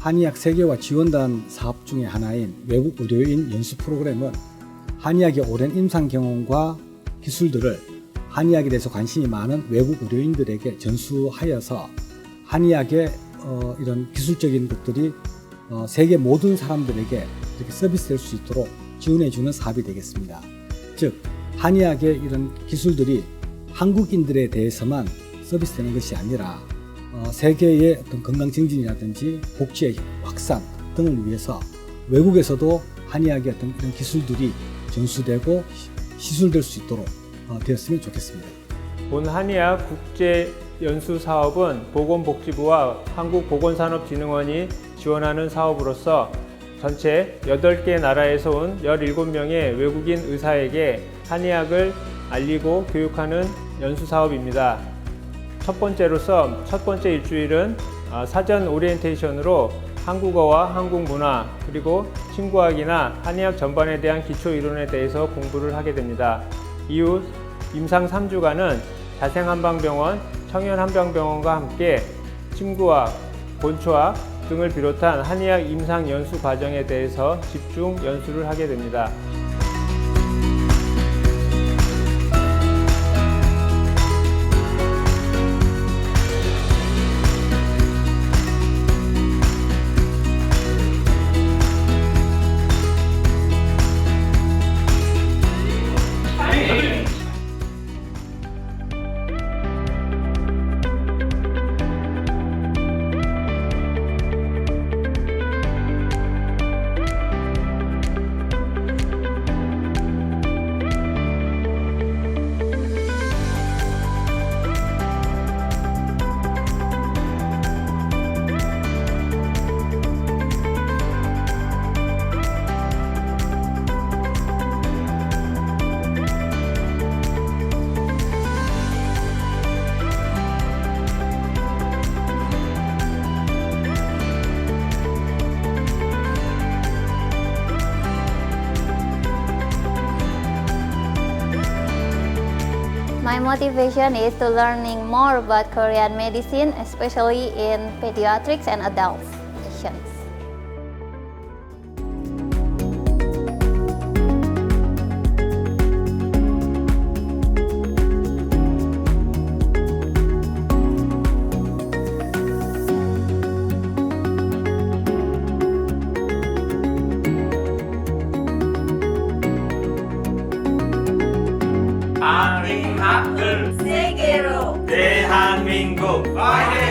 한의학 세계화 지원단 사업 중의 하나인 외국 의료인 연수 프로그램은 한의학의 오랜 임상 경험과 기술들을 한의학에 대해서 관심이 많은 외국 의료인들에게 전수하여서 한의학의 어, 이런 기술적인 것들이 어, 세계 모든 사람들에게 이렇게 서비스될 수 있도록 지원해주는 사업이 되겠습니다. 즉 한의학의 이런 기술들이 한국인들에 대해서만 서비스되는 것이 아니라 어, 세계의 어떤 건강 증진이라든지 복지의 확산 등을 위해서 외국에서도 한의학의 어떤 이런 기술들이 전수되고 시- 시술될 수 있도록 어, 되었으면 좋겠습니다. 본 한의학 국제 연수 사업은 보건복지부와 한국보건산업진흥원이 지원하는 사업으로서 전체 8개 나라에서 온 17명의 외국인 의사에게 한의학을 알리고 교육하는 연수 사업입니다. 첫 번째로서 첫 번째 일주일은 아, 사전 오리엔테이션으로 한국어와 한국 문화 그리고 신구학이나 한의학 전반에 대한 기초 이론에 대해서 공부를 하게 됩니다. 이후 임상 3주간은 자생한방병원, 청년한방병원과 함께 침구학, 본초학 등을 비롯한 한의학 임상 연수 과정에 대해서 집중 연수를 하게 됩니다. My motivation is to learning more about Korean medicine, especially in pediatrics and adults patients. 한의학을 세계로 대한민국 화이팅!